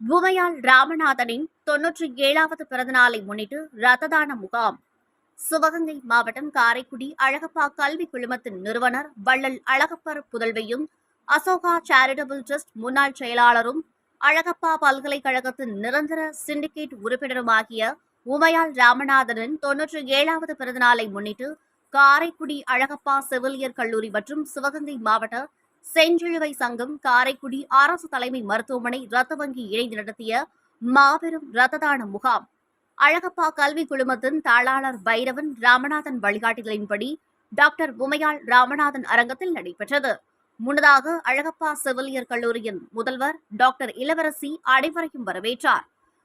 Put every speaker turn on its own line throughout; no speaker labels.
உமையாள் ராமநாதனின் தொன்னூற்றி ஏழாவது பிறந்தநாளை முன்னிட்டு ரத்த தான முகாம். சிவகங்கை மாவட்டம் காரைக்குடி அழகப்பா கல்வி குழுமத்தின் நிறுவனர் வள்ளல் அழகப்பர் புதல்வியும் அசோகா சேரிட்டபிள் ட்ரஸ்ட் முன்னாள் செயலாளரும் அழகப்பா பல்கலைக்கழகத்தின் நிரந்தர சிண்டிகேட் உறுப்பினருமாகிய உமையால் ராமநாதனின் தொன்னூற்றி ஏழாவது பிறந்தநாளை முன்னிட்டு காரைக்குடி அழகப்பா செவிலியர் கல்லூரி மற்றும் சிவகங்கை மாவட்ட செஞ்சிலுவை சங்கம் காரைக்குடி அரசு தலைமை மருத்துவமனை ரத்த வங்கி இணைந்து நடத்திய மாபெரும் ரத்த தான முகாம். அழகப்பா கல்வி குழுமத்தின் தாளாளர் பைரவன் ராமநாதன் வழிகாட்டுதலின்படி டாக்டர் உமையாள் ராமநாதன் அரங்கத்தில் நடைபெற்றது. முன்னதாக அழகப்பா செவிலியர் கல்லூரியின் முதல்வர் டாக்டர் இளவரசி அனைவரையும் வரவேற்றார்.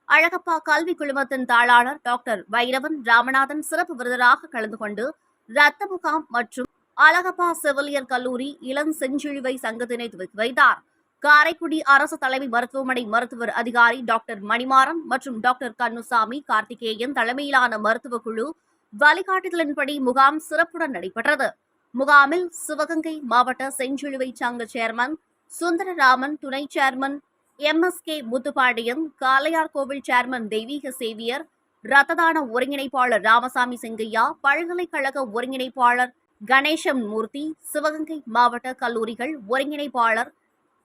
அழகப்பா கல்வி குழுமத்தின் தாளாளர் டாக்டர் வைரவன் ராமநாதன் சிறப்பு விருதராக கலந்து கொண்டு ரத்த முகாம் மற்றும் அழகப்பா செவிலியர் கல்லூரி இளம் செஞ்சிலுவை சங்கத்தினை துவக்கி வைத்தார். காரைக்குடி அரசு தலைமை மருத்துவமனை மருத்துவர் அதிகாரி டாக்டர் மணிமாறன் மற்றும் டாக்டர் கண்ணுசாமி கார்த்திகேயன் தலைமையிலான மருத்துவ குழு வழிகாட்டுதலின்படி முகாம் சிறப்புடன் நடைபெற்றது. முகாமில் சிவகங்கை மாவட்ட செஞ்சிலுவை சங்க சேர்மன் சுந்தரராமன் துணை chairman M S K Muthupandian Kalaiyar Kovil chairman தெய்வீக சேவியர் ரத்ததான ஒருங்கிணைப்பாளர் ராமசாமி செங்கையா பல்கலைக்கழக ஒருங்கிணைப்பாளர் கணேசன் மூர்த்தி சிவகங்கை மாவட்ட கல்லூரிகள் ஒருங்கிணைப்பாளர்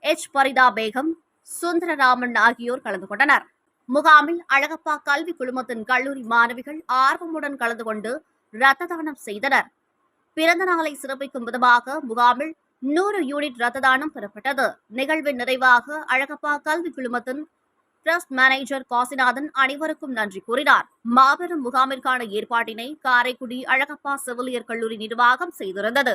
எச். பரிதா பேகம் சுந்தரராமன் ஆகியோர் கலந்து கொண்டனர். முகாமில் அழகப்பா கல்வி குழுமத்தின் கல்லூரி மாணவிகள் ஆர்வமுடன் கலந்து கொண்டு ரத்த தானம் செய்தனர். பிறந்த நாளை சிறப்பிக்கும் விதமாக முகாமில் நூறு யூனிட் ரத்த தானம் பெறப்பட்டது. நிகழ்வின் நிறைவாக அழகப்பா கல்வி குழுமத்தின் டிரஸ்ட் மேனேஜர் காசிநாதன் அனைவருக்கும் நன்றி கூறினார். மாபெரும் முகாமிற்கான ஏற்பாட்டினை காரைக்குடி அழகப்பா செவிலியர் கல்லூரி நிர்வாகம் செய்திருந்தது.